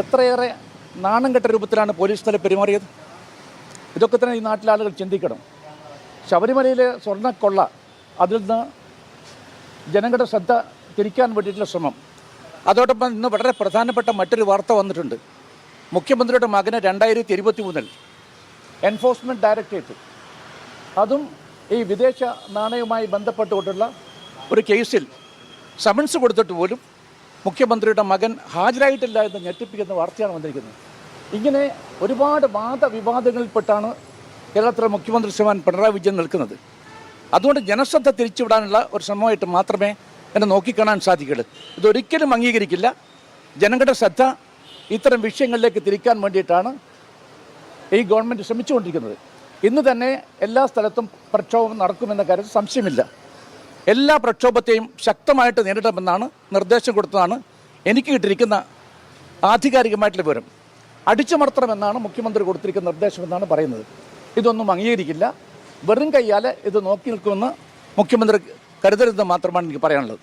എത്രയേറെ നാണം കെട്ട രൂപത്തിലാണ് പോലീസ് തല പെരുമാറിയത്? ഇതൊക്കെ തന്നെ ഈ നാട്ടിലെ ആളുകൾ ചിന്തിക്കണം. ശബരിമലയിലെ സ്വർണക്കൊള്ള അതിൽ നിന്ന് ജനങ്ങളുടെ ശ്രദ്ധ തിരിക്കാൻ വേണ്ടിയിട്ടുള്ള ശ്രമം. അതോടൊപ്പം ഇന്ന് വളരെ പ്രധാനപ്പെട്ട മറ്റൊരു വാർത്ത വന്നിട്ടുണ്ട്. മുഖ്യമന്ത്രിയുടെ മകന് രണ്ടായിരത്തി ഇരുപത്തി മൂന്നിൽ എൻഫോഴ്സ്മെന്റ് ഡയറക്ടറേറ്റ്. അതും ഈ വിദേശ നാണയവുമായി ബന്ധപ്പെട്ടുകൊണ്ടുള്ള ഒരു കേസിൽ സമൻസ് കൊടുത്തിട്ട് പോലും മുഖ്യമന്ത്രിയുടെ മകൻ ഹാജരായിട്ടില്ല എന്ന് ഞെട്ടിപ്പിക്കുന്ന വാർത്തയാണ് വന്നിരിക്കുന്നത്. ഇങ്ങനെ ഒരുപാട് വാദവിവാദങ്ങളിൽപ്പെട്ടാണ് കേരളത്തിലെ മുഖ്യമന്ത്രി ശ്രീമാൻ പിണറായി വിജയൻ നിൽക്കുന്നത്. അതുകൊണ്ട് ജനശ്രദ്ധ തിരിച്ചുവിടാനുള്ള ഒരു ശ്രമമായിട്ട് മാത്രമേ എന്നെ നോക്കിക്കാണാൻ സാധിക്കുള്ളൂ ഇതൊരിക്കലും അംഗീകരിക്കില്ല. ജനങ്ങളുടെ ശ്രദ്ധ ഇത്തരം വിഷയങ്ങളിലേക്ക് തിരിക്കാൻ വേണ്ടിയിട്ടാണ് ഈ ഗവൺമെന്റ് ശ്രമിച്ചുകൊണ്ടിരിക്കുന്നത്. ഇന്ന് തന്നെ എല്ലാ സ്ഥലത്തും പ്രക്ഷോഭം നടക്കുമെന്ന കാര്യത്തിൽ സംശയമില്ല. എല്ലാ പ്രക്ഷോഭത്തെയും ശക്തമായിട്ട് നേരിടണമെന്നാണ് നിർദ്ദേശം കൊടുത്തതാണ് എനിക്ക് കിട്ടിയിരിക്കുന്ന ആധികാരികമായിട്ടുള്ള വിവരം. അടിച്ചമർത്തണമെന്നാണ് മുഖ്യമന്ത്രി കൊടുത്തിരിക്കുന്ന നിർദ്ദേശമെന്നാണ് പറയുന്നത്. ഇതൊന്നും അംഗീകരിക്കില്ല. വെറും കൈയാൽ ഇത് നോക്കി നിൽക്കുമെന്ന് മുഖ്യമന്ത്രി കരുതരുതെന്ന് മാത്രമാണ് എനിക്ക് പറയാനുള്ളത്.